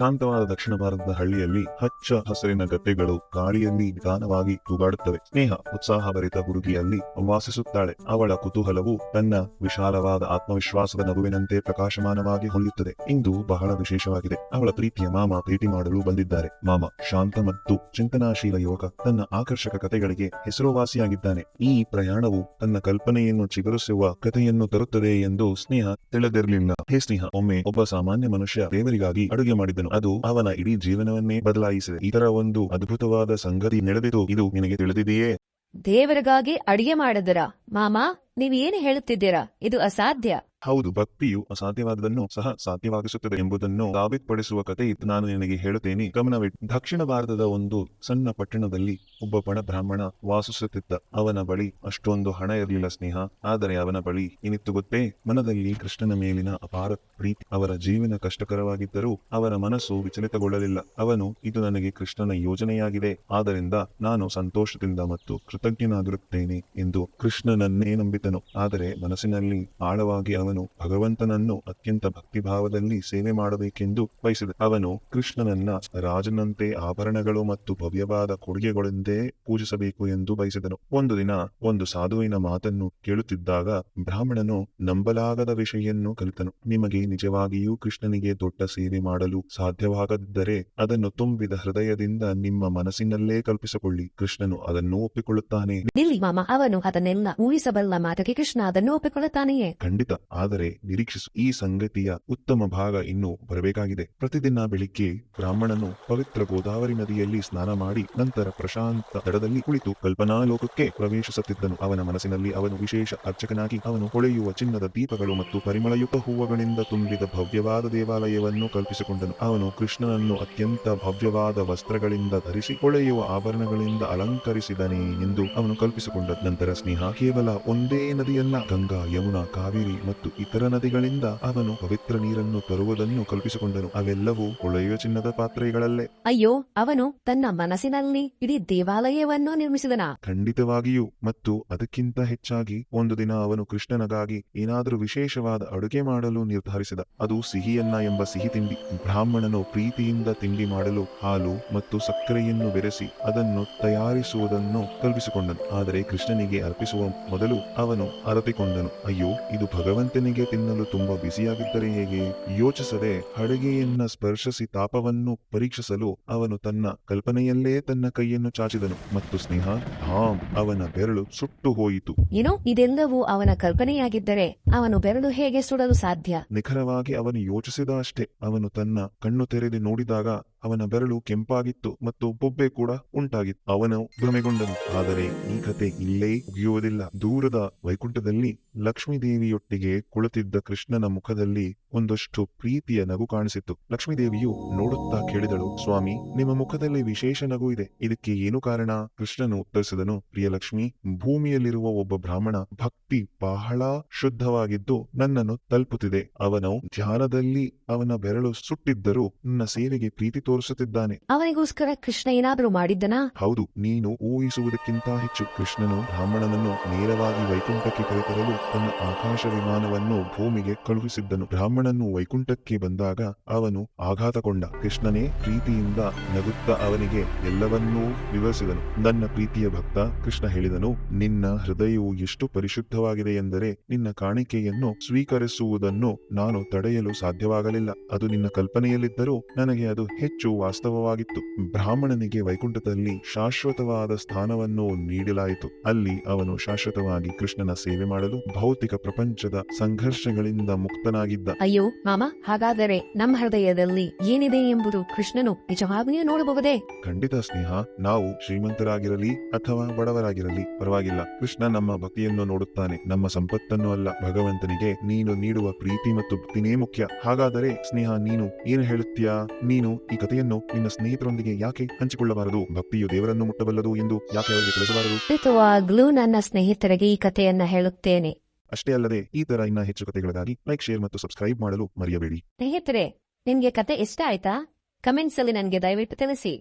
ಶಾಂತವಾದ ದಕ್ಷಿಣ ಭಾರತದ ಹಳ್ಳಿಯಲ್ಲಿ ಹಚ್ಚ ಹಸಿರಿನ ಗದ್ದೆಗಳು ಗಾಳಿಯಲ್ಲಿ ನಿಧಾನವಾಗಿ ತೂಗಾಡುತ್ತವೆ ಸ್ನೇಹ, ಉತ್ಸಾಹಭರಿತ ಹುಡುಗಿಯಲ್ಲಿ ವಾಸಿಸುತ್ತಾಳೆ. ಅವಳ ಕುತೂಹಲವು ತನ್ನ ವಿಶಾಲವಾದ ಆತ್ಮವಿಶ್ವಾಸದ ನಗುವಿನಂತೆ ಪ್ರಕಾಶಮಾನವಾಗಿ ಹೊಳೆಯುತ್ತದೆ. ಇಂದು ಬಹಳ ವಿಶೇಷವಾಗಿದೆ. ಅವಳ ಪ್ರೀತಿಯ ಮಾಮ ಭೇಟಿ ಮಾಡಲು ಬಂದಿದ್ದಾರೆ. ಮಾಮ ಶಾಂತ ಮತ್ತು ಚಿಂತನಾಶೀಲ ಯುವಕ ತನ್ನ ಆಕರ್ಷಕ ಕಥೆಗಳಿಗೆ ಹೆಸರುವಾಸಿಯಾಗಿದ್ದಾನೆ. ಈ ಪ್ರಯಾಣವು ತನ್ನ ಕಲ್ಪನೆಯನ್ನು ಚಿಗುರಿಸುವ ಕಥೆಯನ್ನು ತರುತ್ತದೆ ಎಂದು ಸ್ನೇಹ ತಿಳಿದಿರಲಿಲ್ಲ. ಹೇ ಸ್ನೇಹ, ಒಮ್ಮೆ ಒಬ್ಬ ಸಾಮಾನ್ಯ ಮನುಷ್ಯ ದೇವರಿಗಾಗಿ ಅಡುಗೆ ಮಾಡಿದ್ದನು ಅದು ಅವನ ಇಡೀ ಜೀವನವನ್ನೇ ಬದಲಾಯಿಸಿದೆ. ಇದರ ಒಂದು ಅದ್ಭುತವಾದ ಸಂಗತಿ ನಡೆದಿತು. ಇದು ನಿನಗೆ ತಿಳಿದಿದೆಯೇ? ದೇವರಿಗಾಗಿ ಅಡಿಗೆ ಮಾಡಿದರ ಮಾಮಾ, ನೀವ್ ಏನು ಹೇಳುತ್ತಿದ್ದೀರಾ? ಇದು ಅಸಾಧ್ಯ. ಹೌದು, ಭಕ್ತಿಯು ಅಸಾಧ್ಯವಾದದನ್ನು ಸಹ ಸಾಧ್ಯವಾಗಿಸುತ್ತದೆ ಎಂಬುದನ್ನು ಸಾಬೀತುಪಡಿಸುವ ಕಥೆ ಇತ್ತು. ನಾನು ನಿನಗೆ ಹೇಳುತ್ತೇನೆ ಗಮನವಿಟ್ಟು ದಕ್ಷಿಣ ಭಾರತದ ಒಂದು ಸಣ್ಣ ಪಟ್ಟಣದಲ್ಲಿ ಒಬ್ಬ ಬಣ ಬ್ರಾಹ್ಮಣ ವಾಸಿಸುತ್ತಿದ್ದ. ಅವನ ಬಳಿ ಅಷ್ಟೊಂದು ಹಣ ಇರಲಿಲ್ಲ ಸ್ನೇಹ. ಆದರೆ ಅವನ ಬಳಿ ಏನಿತ್ತು ಗೊತ್ತೇ? ಮನದಲ್ಲಿ ಕೃಷ್ಣನ ಮೇಲಿನ ಅಪಾರ ಪ್ರೀತಿ. ಅವರ ಜೀವನ ಕಷ್ಟಕರವಾಗಿದ್ದರೂ ಅವರ ಮನಸ್ಸು ವಿಚಲಿತಗೊಳ್ಳಲಿಲ್ಲ. ಅವನು, ಇದು ನನಗೆ ಕೃಷ್ಣನ ಯೋಜನೆಯಾಗಿದೆ. ಆದ್ದರಿಂದ ನಾನು ಸಂತೋಷದಿಂದ ಮತ್ತು ಕೃತಜ್ಞನಾಗಿರುತ್ತೇನೆ ಎಂದು ಕೃಷ್ಣನನ್ನೇ ನಂಬಿದನು ಆದರೆ ಮನಸ್ಸಿನಲ್ಲಿ ಆಳವಾಗಿ ಅವನು ಭಗವಂತನನ್ನು ಅತ್ಯಂತ ಭಕ್ತಿಭಾವದಲ್ಲಿ ಸೇವೆ ಮಾಡಬೇಕೆಂದು ಬಯಸಿದ ಅವನು ಕೃಷ್ಣನನ್ನ ರಾಜನಂತೆ ಆಭರಣಗಳು ಮತ್ತು ಭವ್ಯವಾದ ಕೊಡುಗೆಗಳಿಂದೇ ಪೂಜಿಸಬೇಕು ಎಂದು ಬಯಸಿದನು. ಒಂದು ದಿನ ಒಂದು ಸಾಧುವಿನ ಮಾತನ್ನು ಕೇಳುತ್ತಿದ್ದಾಗ ಬ್ರಾಹ್ಮಣನು ನಂಬಲಾಗದ ವಿಷಯನ್ನು ಕಲಿತನು. ನಿಮಗೆ ನಿಜವಾಗಿಯೂ ಕೃಷ್ಣನಿಗೆ ದೊಡ್ಡ ಸೇವೆ ಮಾಡಲು ಸಾಧ್ಯವಾಗದಿದ್ದರೆ ಅದನ್ನು ತುಂಬಿದ ಹೃದಯದಿಂದ ನಿಮ್ಮ ಮನಸ್ಸಿನಲ್ಲೇ ಕಲ್ಪಿಸಿಕೊಳ್ಳಿ. ಕೃಷ್ಣನು ಅದನ್ನು ಒಪ್ಪಿಕೊಳ್ಳುತ್ತಾನೆ. ಅವನು ಅದನ್ನೆಲ್ಲ ಊಹಿಸಬಲ್ಲ ಮಾತಕ್ಕೆ ಕೃಷ್ಣ ಅದನ್ನು ಒಪ್ಪಿಕೊಳ್ಳುತ್ತಾನೆಯೇ? ಖಂಡಿತ. ಆದರೆ ನಿರೀಕ್ಷಿಸು, ಈ ಸಂಗತಿಯ ಉತ್ತಮ ಭಾಗ ಇನ್ನೂ ಬರಬೇಕಾಗಿದೆ. ಪ್ರತಿದಿನ ಬೆಳಿಗ್ಗೆ ಬ್ರಾಹ್ಮಣನು ಪವಿತ್ರ ಗೋದಾವರಿ ನದಿಯಲ್ಲಿ ಸ್ನಾನ ಮಾಡಿ, ನಂತರ ಪ್ರಶಾಂತ ದಡದಲ್ಲಿ ಕುಳಿತು ಕಲ್ಪನಾ ಲೋಕಕ್ಕೆ ಪ್ರವೇಶಿಸುತ್ತಿದ್ದನು. ಅವನ ಮನಸ್ಸಿನಲ್ಲಿ ಅವನು ವಿಶೇಷ ಅರ್ಚಕನಾಗಿ, ಅವನು ಹೊಳೆಯುವ ಚಿನ್ನದ ದೀಪಗಳು ಮತ್ತು ಪರಿಮಳಯುಕ್ತ ಹೂವುಗಳಿಂದ ತುಂಬಿದ ಭವ್ಯವಾದ ದೇವಾಲಯವನ್ನು ಕಲ್ಪಿಸಿಕೊಂಡನು. ಅವನು ಕೃಷ್ಣನನ್ನು ಅತ್ಯಂತ ಭವ್ಯವಾದ ವಸ್ತ್ರಗಳಿಂದ ಧರಿಸಿ, ಹೊಳೆಯುವ ಆಭರಣಗಳಿಂದ ಅಲಂಕರಿಸಿದನೆ ಎಂದು ಅವನು ಕಲ್ಪಿಸಿಕೊಂಡ. ನಂತರ ಸ್ನೇಹ ಕೇವಲ ಒಂದೇ ನದಿಯಲ್ಲ, ಗಂಗಾ, ಯಮುನಾ, ಕಾವೇರಿ ಮತ್ತು ಇತರ ನದಿಗಳಿಂದ ಅವನು ಪವಿತ್ರ ನೀರನ್ನು ತರುವುದನ್ನು ಕಲ್ಪಿಸಿಕೊಂಡನು. ಅವೆಲ್ಲವೂ ಕೊಳೆಯುವ ಚಿನ್ನದ ಪಾತ್ರೆಗಳಲ್ಲೇ. ಅಯ್ಯೋ ಅವನು ತನ್ನ ಮನಸ್ಸಿನಲ್ಲಿ ಇಡೀ ದೇವಾಲಯವನ್ನು ನಿರ್ಮಿಸಿದನ. ಖಂಡಿತವಾಗಿಯೂ ಮತ್ತು ಅದಕ್ಕಿಂತ ಹೆಚ್ಚಾಗಿ ಒಂದು ದಿನ ಅವನು ಕೃಷ್ಣನಗಾಗಿ ಏನಾದರೂ ವಿಶೇಷವಾದ ಅಡುಗೆ ಮಾಡಲು ನಿರ್ಧರಿಸಿದ. ಅದು ಸಿಹಿಯನ್ನ ಎಂಬ ಸಿಹಿ ತಿಂಡಿ. ಬ್ರಾಹ್ಮಣನು ಪ್ರೀತಿಯಿಂದ ತಿಂಡಿ ಮಾಡಲು ಹಾಲು ಮತ್ತು ಸಕ್ಕರೆಯನ್ನು ಬೆರೆಸಿ ಅದನ್ನು ತಯಾರಿಸುವುದನ್ನು ಕಲ್ಪಿಸಿಕೊಂಡನು. ಆದರೆ ಕೃಷ್ಣನಿಗೆ ಅರ್ಪಿಸುವ ಮೊದಲು ಅವನು ಅರಪಿಕೊಂಡನು ಅಯ್ಯೋ ಇದು ಭಗವಂತನಿಗೆ ತಿನ್ನಲು ತುಂಬಾ ಬಿಸಿಯಾಗಿದ್ದರೆ ಹೇಗೆ? ಯೋಚಿಸದೆ ಹಡಗೆಯನ್ನ ಸ್ಪರ್ಶಿಸಿ ತಾಪವನ್ನು ಪರೀಕ್ಷಿಸಲು ಅವನು ತನ್ನ ಕಲ್ಪನೆಯಲ್ಲೇ ತನ್ನ ಕೈಯನ್ನು ಚಾಚಿದನು ಮತ್ತು ಸ್ನೇಹ ಧಾಮ್ ಅವನ ಬೆರಳು ಸುಟ್ಟು ಹೋಯಿತು. ಏನೋ ಇದೆಲ್ಲವೂ ಅವನ ಕಲ್ಪನೆಯಾಗಿದ್ದರೆ ಅವನು ಬೆರಳು ಹೇಗೆ ಸುಡಲು ಸಾಧ್ಯ? ನಿಖರವಾಗಿ ಅವನು ಯೋಚಿಸಿದ ಅಷ್ಟೇ. ಅವನು ತನ್ನ ಕಣ್ಣು ತೆರೆದು ನೋಡಿದಾಗ ಅವನ ಬೆರಳು ಕೆಂಪಾಗಿತ್ತು ಮತ್ತು ಬೊಬ್ಬೆ ಕೂಡ ಉಂಟಾಗಿತ್ತು. ಅವನು ಭ್ರಮೆಗೊಂಡನು. ಆದರೆ ಈ ಕತೆ ಇಲ್ಲೇ ಮುಗಿಯುವುದಿಲ್ಲ. ದೂರದ ವೈಕುಂಠದಲ್ಲಿ ಲಕ್ಷ್ಮೀದೇವಿಯೊಟ್ಟಿಗೆ ಕುಳಿತಿದ್ದ ಕೃಷ್ಣನ ಮುಖದಲ್ಲಿ ಒಂದಷ್ಟು ಪ್ರೀತಿಯ ನಗು ಕಾಣಿಸಿತ್ತು. ಲಕ್ಷ್ಮೀದೇವಿಯು ನೋಡುತ್ತಾ ಕೇಳಿದಳು, ಸ್ವಾಮಿ, ನಿಮ್ಮ ಮುಖದಲ್ಲಿ ವಿಶೇಷ ನಗು ಇದೆ. ಇದಕ್ಕೆ ಏನು ಕಾರಣ? ಕೃಷ್ಣನು ಉತ್ತರಿಸಿದನು ಪ್ರಿಯಲಕ್ಷ್ಮಿ ಭೂಮಿಯಲ್ಲಿರುವ ಒಬ್ಬ ಬ್ರಾಹ್ಮಣ ಭಕ್ತಿ ಬಹಳ ಶುದ್ಧವಾಗಿದ್ದು ನನ್ನನ್ನು ತಲುಪುತ್ತಿದೆ. ಅವನು ಧ್ಯಾನದಲ್ಲಿ ಅವನ ಬೆರಳು ಸುಟ್ಟಿದ್ದರೂ, ನನ್ನ ಸೇವೆಗೆ ಪ್ರೀತಿ ತೋರಿಸುತ್ತಿದ್ದಾನೆ. ಅವನಿಗೋಸ್ಕರ ಕೃಷ್ಣ ಏನಾದರೂ ಮಾಡಿದ್ದನಾ? ಹೌದು ನೀನು ಊಹಿಸುವುದಕ್ಕಿಂತ ಹೆಚ್ಚು ಕೃಷ್ಣನು ಬ್ರಾಹ್ಮಣನನ್ನು ನೇರವಾಗಿ ವೈಕುಂಠಕ್ಕೆ ಕರೆತರಲು ತನ್ನ ಆಕಾಶ ವಿಮಾನವನ್ನು ಭೂಮಿಗೆ ಕಳುಹಿಸಿದ್ದನು. ಬ್ರಾಹ್ಮಣನು ವೈಕುಂಠಕ್ಕೆ ಬಂದಾಗ ಅವನು ಆಘಾತಗೊಂಡ. ಕೃಷ್ಣನೇ ಪ್ರೀತಿಯಿಂದ ನಗುತ್ತ ಅವನಿಗೆ ಎಲ್ಲವನ್ನೂ ವಿವರಿಸಿದನು. ನನ್ನ ಪ್ರೀತಿಯ ಭಕ್ತ ಕೃಷ್ಣ ಹೇಳಿದನು ನಿನ್ನ ಹೃದಯವು ಎಷ್ಟು ಪರಿಶುದ್ಧವಾಗಿದೆ ಎಂದರೆ ನಿನ್ನ ಕಾಣಿಕೆಯನ್ನು ಸ್ವೀಕರಿಸುವುದನ್ನು ನಾನು ತಡೆಯಲು ಸಾಧ್ಯವಾಗಲಿಲ್ಲ. ಅದು ನಿನ್ನ ಕಲ್ಪನೆಯಲ್ಲಿದ್ದರೂ ನನಗೆ ಅದು ಹೆಚ್ಚು ವಾಸ್ತವವಾಗಿತ್ತು. ಬ್ರಾಹ್ಮಣನಿಗೆ ವೈಕುಂಠದಲ್ಲಿ ಶಾಶ್ವತವಾದ ಸ್ಥಾನವನ್ನು ನೀಡಲಾಯಿತು. ಅಲ್ಲಿ ಅವನು ಶಾಶ್ವತವಾಗಿ ಕೃಷ್ಣನ ಸೇವೆ ಮಾಡಲು ಭೌತಿಕ ಪ್ರಪಂಚದ ಸಂಘರ್ಷಗಳಿಂದ ಮುಕ್ತನಾಗಿದ್ದ. ಅಯ್ಯೋ ಮಾಮ ಹಾಗಾದರೆ ನಮ್ಮ ಹೃದಯದಲ್ಲಿ ಏನಿದೆ ಎಂಬುದು ಕೃಷ್ಣನು ನಿಜವಾಗಿಯೂ ನೋಡಬಹುದೇ? ಖಂಡಿತ ಸ್ನೇಹ ನಾವು ಶ್ರೀಮಂತರಾಗಿರಲಿ ಅಥವಾ ಬಡವರಾಗಿರಲಿ ಪರವಾಗಿಲ್ಲ. ಕೃಷ್ಣ ನಮ್ಮ ಭಕ್ತಿಯನ್ನು ನೋಡುತ್ತಾನೆ. ನಮ್ಮ ಸಂಪತ್ತನ್ನು ಅಲ್ಲ ಭಗವಂತನಿಗೆ ನೀನು ನೀಡುವ ಪ್ರೀತಿ ಮತ್ತು ಭಕ್ತಿನೇ ಮುಖ್ಯ. ಹಾಗಾದರೆ ಸ್ನೇಹ ನೀನು ಏನು ಹೇಳುತ್ತೀಯಾ? ನೀನು ಈ ಕಥೆಯನ್ನು ನಿನ್ನ ಸ್ನೇಹಿತರೊಂದಿಗೆ ಯಾಕೆ ಹಂಚಿಕೊಳ್ಳಬಾರದು? ಭಕ್ತಿಯು ದೇವರನ್ನು ಮುಟ್ಟಬಲ್ಲದು ಎಂದು ಯಾಕೆ ಅವರಿಗೆ ತಿಳಿಸಬಾರದು? ಖಂಡಿತವಾಗ್ಲೂ ನನ್ನ ಸ್ನೇಹಿತರಿಗೆ ಈ ಕಥೆಯನ್ನ ಹೇಳುತ್ತೇನೆ. ಅಷ್ಟೇ ಅಲ್ಲದೆ ಈ ತರ ಇನ್ನ ಹೆಚ್ಚು ಕಥೆಗಳಿಗಾಗಿ ಲೈಕ್ ಶೇರ್ ಮತ್ತು ಸಬ್ಸ್ಕ್ರೈಬ್ ಮಾಡಲು ಮರೆಯಬೇಡಿ. ಸ್ನೇಹಿತರೆ ನಿಮ್ಗೆ ಕತೆ ಇಷ್ಟ ಆಯ್ತಾ? ಕಮೆಂಟ್ಸ್ ಅಲ್ಲಿ ನನಗೆ ದಯವಿಟ್ಟು ತಿಳಿಸಿ.